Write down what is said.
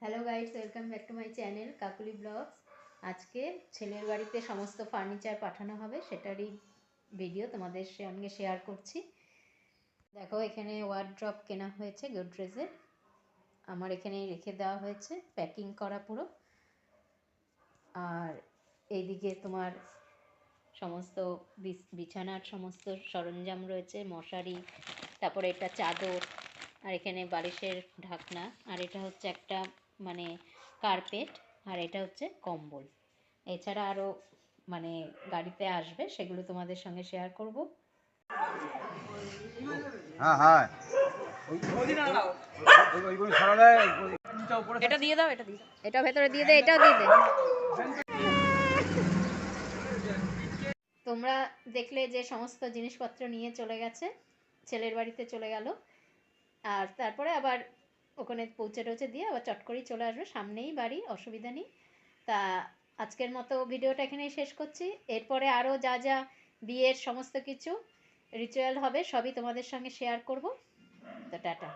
Hello guides welcome back to my channel Kakuli vlogs আজকে ছেলের বাড়িতে সমস্ত ফার্নিচার পাঠানো হবে, সেটারই ভিডিও তোমাদের সঙ্গে শেয়ার করছি। দেখো, এখানে ওয়ার্ড্রপ কেনা হয়েছে গোদরেজের আমার এখানে রেখে দেওয়া হয়েছে প্যাকিং করা পুরো। আর এইদিকে তোমার সমস্ত বিছ- বিছানার সমস্ত সরঞ্জাম রয়েছে, মশারি, তারপরে এটা চাদর, আর এখানে বালিশের ঢাকনা। আর এটা হচ্ছে একটা মানে কার্পেট আর এটা হচ্ছে কম্বল। এছাড়া আরও মানে গাড়িতে আসবে সেগুলো তোমাদের সঙ্গে শেয়ার করব। হ্যাঁ হ্যাঁ এটা দিয়ে দাও এটা দিয়ে এটা ভেতরে দিয়ে দে এটাও দিয়ে দে। তোমরা দেখলে যে সমস্ত জিনিসপত্র নিয়ে চলে গেছে ছেলের বাড়িতে চলে গেল। আর তারপরে আবার ওখানে পৌঁছে টৌঁছে দিয়ে আবার চট করেই চলে আসবে। সামনেই বাড়ি, অসুবিধা নেই। তা আজকের মতো ভিডিওটা এখানেই শেষ করছি। এরপরে আরও যা যা বিয়ের সমস্ত কিছু রিচুয়াল হবে, সবই তোমাদের সঙ্গে শেয়ার করব। তো টাটা।